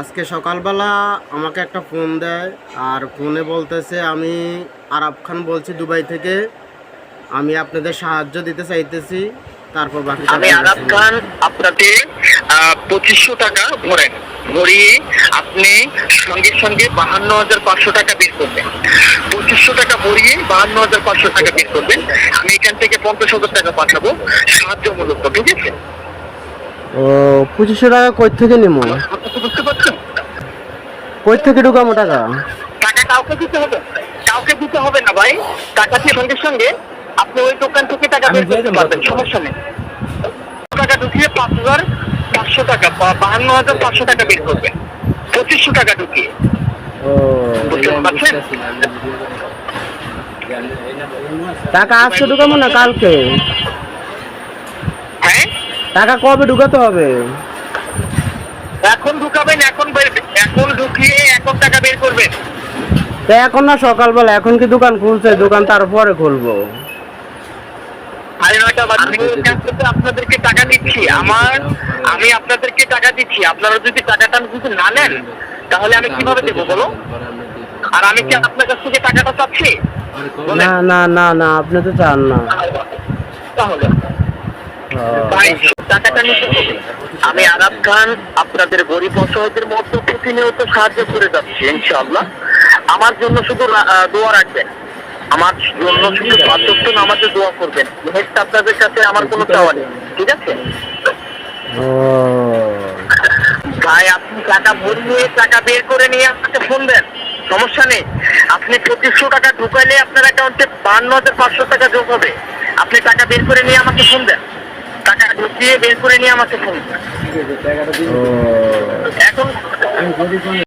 আজকে সকালবেলা আমাকে একটা ফোন দেয় আর ফোনে বলতেছে আমি আরাব খান বলছি দুবাই থেকে। আমি আপনাদের সাহায্য দিতে চাইতেছি তারপর বাকি আমি আরাব খান আপনাকে পঁচিশশো টাকা ভরেন। ভরিয়ে আপনি সঙ্গে সঙ্গে বাহান্ন হাজার পাঁচশো টাকা বের করবেন। পঁচিশশো টাকা ভরিয়ে বাহান্ন হাজার পাঁচশো টাকা বের করবেন। আমি এখান থেকে পঞ্চাশ হাজার টাকা পাঠাবো সাহায্যমূলক ঠিক আছে? ও পঁচিশশো টাকা কই থেকে নেব বুঝতে কই থেকে ঢুকাবো টাকা? টাকা কাউকে দিতে হবে। কাউকে দিতে হবে না ভাই। টাকা দিয়ে সঙ্গে সঙ্গে আপনি ওই দোকান থেকে টাকা বের করতে পারবেন সমস্যা নেই। টাকা ঢুকিয়ে পাঁচ হাজার পাঁচশো টাকা বাহান্ন হাজার পাঁচশো টাকা বের করবেন পঁচিশশো টাকা ঢুকিয়ে। টাকা আজকে ঢুকাবো না কালকে? হ্যাঁ? টাকা কবে ঢুকাতে হবে? এখন ঢুকাবেন এখন ঢুকিয়ে এখন টাকা বের করবেন তা এখন না সকালবেলা এখন কি দোকান খুলছে? দোকান তারপরে খুলবো। আমি ওই কাছ থেকে আপনাদেরকে টাকা দিচ্ছি। আমার আমি আপনাদেরকে টাকা দিচ্ছি। আপনারা যদি টাকাটা যদি না নেন তাহলে আমি কীভাবে দেবো বলো? আর আমি কি আপনার কাছ থেকে টাকাটা চাচ্ছি? না না না না আপনি তো চান না। তাহলে। টাকাটা নিতে হবে। আমি আরাব খান আপনাদের গরিব অসহায়দের মধ্যে প্রতিনিয়ত সাহায্য করে যাচ্ছি ইনশাআল্লাহ। আমার জন্য শুধু দোয়া রাখবেন। আমার জন্য শুধু পাঁচক্য নামাজে দোয়া করবেন। নেক্সট আপনাদের কাছে আমার কোনো চাওয়া নেই। ঠিক আছে? ভাই আপনি টাকা ভরিয়ে টাকা বের করে নিয়ে আমাকে ফোন দেন সমস্যা নেই। আপনি পঁচিশশো টাকা ঢুকাইলে আপনার অ্যাকাউন্টে বান্ন হাজার পাঁচশো টাকা যোগ হবে। আপনি টাকা বের করে নিয়ে আমাকে ফোন দেন টাকা ঢুকিয়ে বের করে নিয়ে আমাকে ফোন দেন এখন